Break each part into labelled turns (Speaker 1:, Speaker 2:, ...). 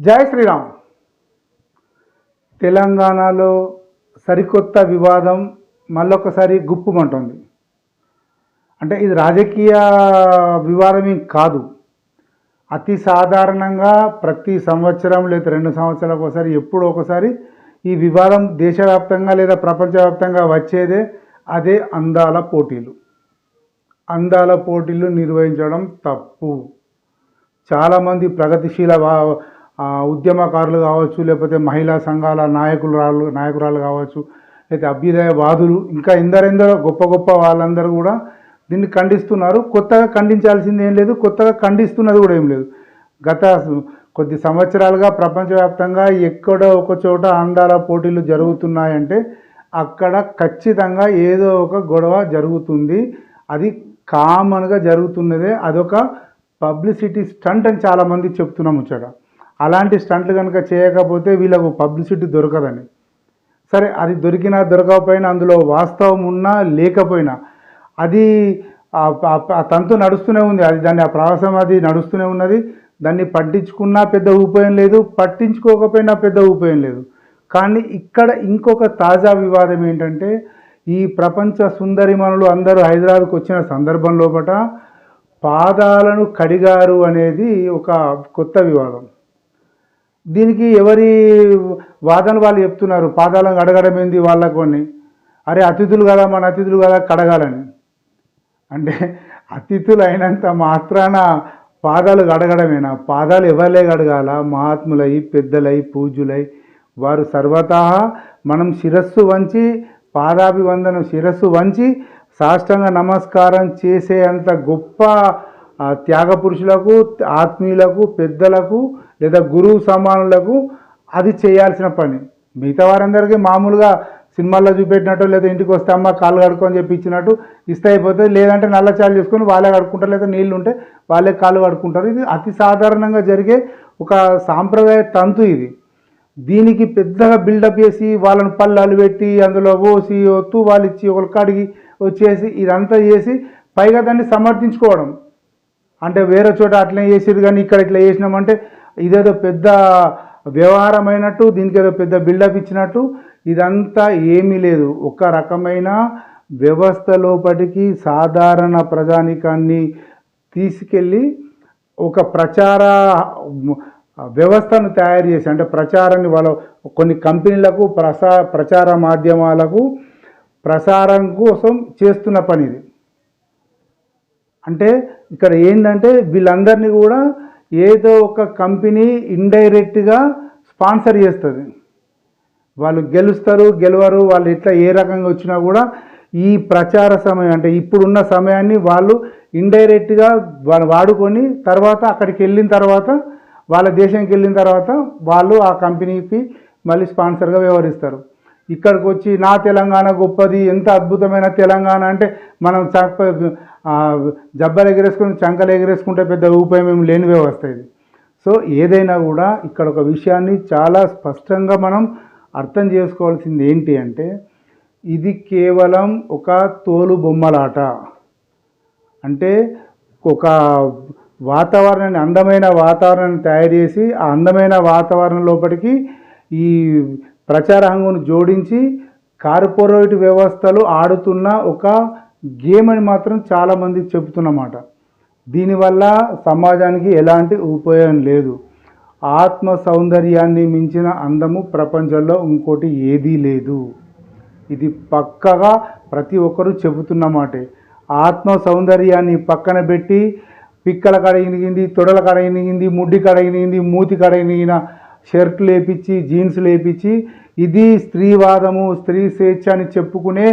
Speaker 1: జై శ్రీరామ్. తెలంగాణలో సరికొత్త వివాదం మళ్ళొకసారి గుప్పుమంటుంది. అంటే ఇది రాజకీయ వివాదమే కాదు. అతి సాధారణంగా ప్రతి సంవత్సరం లేదా రెండు సంవత్సరాలకు ఒకసారి ఎప్పుడో ఒకసారి ఈ వివాదం దేశవ్యాప్తంగా లేదా ప్రపంచవ్యాప్తంగా వచ్చేదే అదే అందాల పోటీలు. అందాల పోటీలు నిర్వహించడం తప్పు. చాలామంది ప్రగతిశీల వా- ఉద్యమకారులు కావచ్చు లేకపోతే మహిళా సంఘాల నాయకులు నాయకురాలు కావచ్చు లేకపోతే అభ్యుదయవాదులు ఇంకా ఎందరెందరో గొప్ప గొప్ప వాళ్ళందరూ కూడా దీన్ని ఖండిస్తున్నారు. కొత్తగా ఖండించాల్సింది ఏం లేదు కొత్తగా ఖండిస్తున్నది కూడా ఏం లేదు. గత కొద్ది సంవత్సరాలుగా ప్రపంచవ్యాప్తంగా ఎక్కడో ఒక చోట అందాల పోటీలు జరుగుతున్నాయంటే అక్కడ ఖచ్చితంగా ఏదో ఒక గొడవ జరుగుతుంది. అది కామన్గా జరుగుతున్నదే. అదొక పబ్లిసిటీ స్టంట్ అని చాలామంది చెప్తున్నాం ముచ్చట. అలాంటి స్టంట్లు కనుక చేయకపోతే వీళ్ళకు పబ్లిసిటీ దొరకదని సరే అది దొరికినా దొరకకపోయినా అందులో వాస్తవం ఉన్నా లేకపోయినా అది ఆ- తంతు నడుస్తూనే ఉంది. అది దాన్ని ఆ ప్రవాసం అది నడుస్తూనే ఉన్నది. దాన్ని పట్టించుకున్నా పెద్ద ఉపయోగం లేదు పట్టించుకోకపోయినా పెద్ద ఉపయోగం లేదు. కానీ ఇక్కడ ఇంకొక తాజా వివాదం ఏంటంటే ఈ ప్రపంచ సుందరిమణులు అందరూ హైదరాబాద్కు వచ్చిన సందర్భం పాదాలను కడిగారు అనేది ఒక కొత్త వివాదం. దీనికి ఎవరి వాదన వాళ్ళు చెప్తున్నారు? పాదాలను అడగడం ఏంది వాళ్ళకు అరే అతిథులు కదా మన అతిథులు కదా కడగాలని. అంటే అతిథులు అయినంత మాత్రాన పాదాలు కడగడమేనా? పాదాలు ఎవరిలే కడగాల? మహాత్ములై పెద్దలై పూజులై వారు సర్వతా మనం శిరస్సు వంచి పాదాభివందనం శిరస్సు వంచి సాష్టంగా నమస్కారం చేసే అంత గొప్ప త్యాగ పురుషులకు ఆత్మీయులకు పెద్దలకు లేదా గురువు సమానులకు అది చేయాల్సిన పని. మిగతా వారందరికీ మామూలుగా సినిమాల్లో చూపెట్టినట్టు లేదా ఇంటికి వస్తే అమ్మ కాళ్ళు కడుక్కొని చెప్పి ఇచ్చినట్టు ఇస్తే అయిపోతుంది. లేదంటే నల్ల చాలు చేసుకొని వాళ్ళే కడుక్కుంటారు లేదా నీళ్ళు ఉంటే వాళ్ళే కాళ్ళు కడుక్కుంటారు. ఇది అతి సాధారణంగా జరిగే ఒక సాంప్రదాయ తంతు ఇది. దీనికి పెద్దగా బిల్డప్ చేసి వాళ్ళని పళ్ళు పెట్టి అందులో పోసి ఒత్తు వాళ్ళు ఇచ్చి ఒకరికి వచ్చేసి ఇదంతా చేసి పైగా దాన్ని సమర్థించుకోవడం. అంటే వేరే చోట అట్లనే చేసేది కానీ ఇక్కడ ఇట్లా చేసినామంటే ఇదేదో పెద్ద వ్యవహారమైనట్టు దీనికి ఏదో పెద్ద బిల్డప్ ఇచ్చినట్టు ఇదంతా ఏమీ లేదు. ఒక రకమైన వ్యవస్థ లోపటికి సాధారణ ప్రజానికాన్ని తీసుకెళ్ళి ఒక ప్రచార వ్యవస్థను తయారు చేసి అంటే ప్రచారాన్ని వాళ్ళ కొన్ని కంపెనీలకు ప్రసా ప్రచార మాధ్యమాలకు ప్రసారం కోసం చేస్తున్న పని ఇది అంటే ఇక్కడ ఏంటంటే వీళ్ళందరినీ కూడా ఏదో ఒక కంపెనీ ఇండైరెక్ట్గా స్పాన్సర్ చేస్తుంది. వాళ్ళు గెలుస్తారు గెలవరు వాళ్ళు ఎట్లా ఏ రకంగా వచ్చినా కూడా ఈ ప్రచార సమయం అంటే ఇప్పుడున్న సమయాన్ని వాళ్ళు ఇండైరెక్ట్గా వాళ్ళు వాడుకొని తర్వాత అక్కడికి వెళ్ళిన తర్వాత వాళ్ళ దేశానికి వెళ్ళిన తర్వాత వాళ్ళు ఆ కంపెనీకి మళ్ళీ స్పాన్సర్గా వ్యవహరిస్తారు. ఇక్కడికి వచ్చి నా తెలంగాణ గొప్పది ఎంత అద్భుతమైన తెలంగాణ అంటే మనం చంప జబ్బలు ఎగరేసుకొని చంకలు ఎగరేసుకుంటే పెద్ద ఊపాయం ఏమి లేని వ్యవస్థ ఇది. సో ఏదైనా కూడా ఇక్కడ ఒక విషయాన్ని చాలా స్పష్టంగా మనం అర్థం చేసుకోవాల్సింది ఏంటి అంటే ఇది కేవలం ఒక తోలు బొమ్మలాట. అంటే ఒక వాతావరణాన్ని అందమైన వాతావరణాన్ని తయారు చేసి ఆ అందమైన వాతావరణం లోపలికి ఈ ప్రచార హంగును జోడించి కార్పొరేట్ వ్యవస్థలు ఆడుతున్న ఒక గేమ్ అని మాత్రం చాలామంది చెబుతున్నమాట. దీనివల్ల సమాజానికి ఎలాంటి ఉపయోగం లేదు. ఆత్మ సౌందర్యాన్ని మించిన అందము ప్రపంచంలో ఇంకోటి ఏదీ లేదు. ఇది పక్కగా ప్రతి ఒక్కరూ చెబుతున్నమాటే. ఆత్మ సౌందర్యాన్ని పక్కన పెట్టి పిక్కల కడ ఇనిగింది తొడల కడ ఇనిగింది ముడ్డి కడ ఇనిగింది మూతి కడ ఇనిగిన షర్ట్లు లేపించి జీన్స్ లేపించి ఇది స్త్రీవాదము స్త్రీ స్వేచ్ఛ అని చెప్పుకునే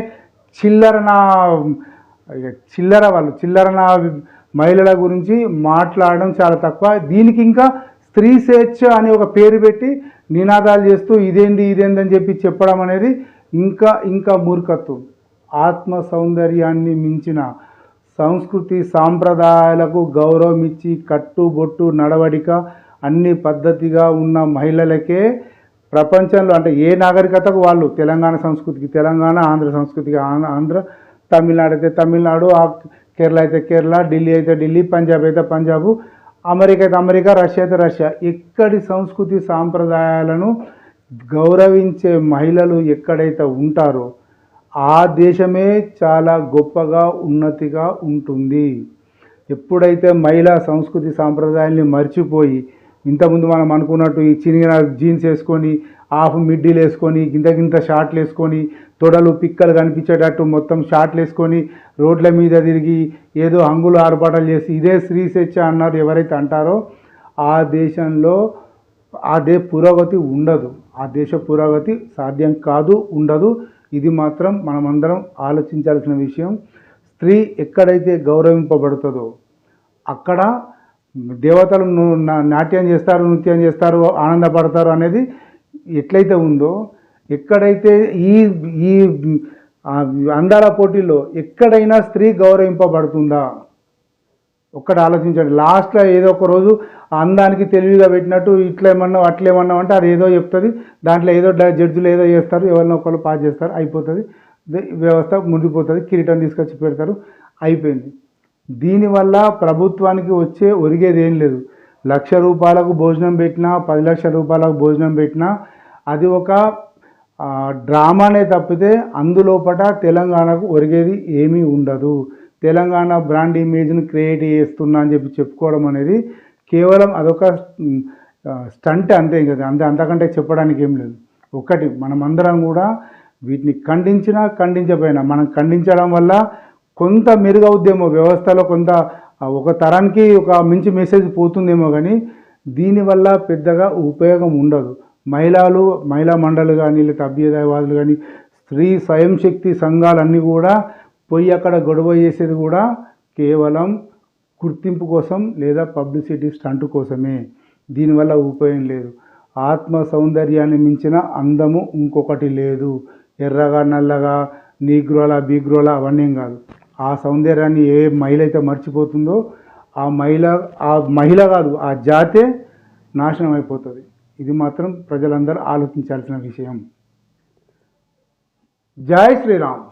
Speaker 1: చిల్లర నా చిల్లర వాళ్ళు చిల్లర నా మహిళల గురించి మాట్లాడడం చాలా తక్కువ. దీనికి ఇంకా స్త్రీ స్వేచ్ఛ అని ఒక పేరు పెట్టి నినాదాలు చేస్తూ ఇదేంది ఇదేంది అని చెప్పి చెప్పడం అనేది ఇంకా ఇంకా మూర్ఖత్వం. ఆత్మ సౌందర్యాన్ని మించిన సంస్కృతి సాంప్రదాయాలకు గౌరవం ఇచ్చి కట్టుబొట్టు నడవడిక అన్ని పద్ధతిగా ఉన్న మహిళలకే ప్రపంచంలో అంటే ఏ నాగరికతకు వాళ్ళు? తెలంగాణ సంస్కృతికి తెలంగాణ ఆంధ్ర సంస్కృతికి ఆంధ్ర ఆంధ్ర తమిళనాడు అయితే తమిళనాడు ఆ కేరళ అయితే కేరళ ఢిల్లీ అయితే ఢిల్లీ పంజాబ్ అయితే పంజాబ్ అమెరికా అయితే అమెరికా రష్యా అయితే రష్యా. ఎక్కడి సంస్కృతి సాంప్రదాయాలను గౌరవించే మహిళలు ఎక్కడైతే ఉంటారో ఆ దేశమే చాలా గొప్పగా ఉన్నతిగా ఉంటుంది. ఎప్పుడైతే మహిళా సంస్కృతి సాంప్రదాయాల్ని మర్చిపోయి ఇంతకుముందు మనం అనుకున్నట్టు ఈ చినిగిన జీన్స్ వేసుకొని హాఫ్ మిడ్డీలు వేసుకొని గింత గింత షార్ట్లు వేసుకొని తొడలు పిక్కలు కనిపించేటట్టు మొత్తం షార్ట్లు వేసుకొని రోడ్ల మీద తిరిగి ఏదో హంగులు ఆర్పాటాలు చేసి ఇదే స్త్రీ స్వేచ్ఛ అన్నారు ఎవరైతే అంటారో ఆ దేశంలో అదే పురోగతి ఉండదు. ఆ దేశ పురోగతి సాధ్యం కాదు ఉండదు. ఇది మాత్రం మనమందరం ఆలోచించాల్సిన విషయం. స్త్రీ ఎక్కడైతే గౌరవింపబడుతుందో అక్కడ దేవతలు నా- నాట్యం చేస్తారు నృత్యం చేస్తారు ఆనందపడతారు అనేది ఎట్లయితే ఉందో ఎక్కడైతే ఈ ఈ అందాల పోటీల్లో ఎక్కడైనా స్త్రీ గౌరవింపబడుతుందా? ఒక్కటి ఆలోచించండి. లాస్ట్లో ఏదో ఒక రోజు ఆ అందానికి తెలివిగా పెట్టినట్టు ఇట్లా ఏమన్నా అట్లా ఏమన్నా అంటే అది ఏదో చెప్తుంది. దాంట్లో ఏదో జడ్జిలు ఏదో చేస్తారు ఎవరినో ఒకళ్ళు పాస్ చేస్తారు అయిపోతుంది. వ్యవస్థ మునిగిపోతుంది కిరీటం తీసుకొచ్చి పెడతారు అయిపోయింది. దీనివల్ల ప్రభుత్వానికి వచ్చే ఒరిగేది ఏం లేదు. లక్ష రూపాయలకు భోజనం పెట్టినా పది లక్షల రూపాయలకు భోజనం పెట్టినా అది ఒక డ్రామానే తప్పితే అందులోపట తెలంగాణకు ఒరిగేది ఏమీ ఉండదు. తెలంగాణ బ్రాండ్ ఇమేజ్ని క్రియేట్ చేస్తున్నా అని చెప్పి చెప్పుకోవడం అనేది కేవలం అదొక స్టంట్ అంతే కదా అంతే అంతకంటే చెప్పడానికి ఏం లేదు. ఒకటి మనమందరం కూడా వీటిని ఖండించినా ఖండించపోయినా మనం ఖండించడం వల్ల కొంత మెరుగవుద్దేమో వ్యవస్థలో కొంత ఒక తరానికి ఒక మంచి మెసేజ్ పోతుందేమో కానీ దీనివల్ల పెద్దగా ఉపయోగం ఉండదు. మహిళలు మహిళా మండలి కానీ లేకపోతే అభ్యుదయవాదులు కానీ స్త్రీ స్వయం శక్తి సంఘాలన్నీ కూడా పోయి అక్కడ గొడవ చేసేది కూడా కేవలం గుర్తింపు కోసం లేదా పబ్లిసిటీ స్టంట్ కోసమే. దీనివల్ల ఉపయోగం లేదు. ఆత్మ సౌందర్యాన్ని మించిన అందము ఇంకొకటి లేదు. ఎర్రగా నల్లగా నీగ్రోల బీగ్రోల అవన్నీ కాదు. ఆ సౌందర్యాన్ని ఏ మహిళ అయితే మర్చిపోతుందో ఆ మహిళ ఆ మహిళ కాదు ఆ జాతే నాశనం అయిపోతుంది. ఇది మాత్రం ప్రజలందరూ ఆలోచించాల్సిన విషయం. జై శ్రీరామ్.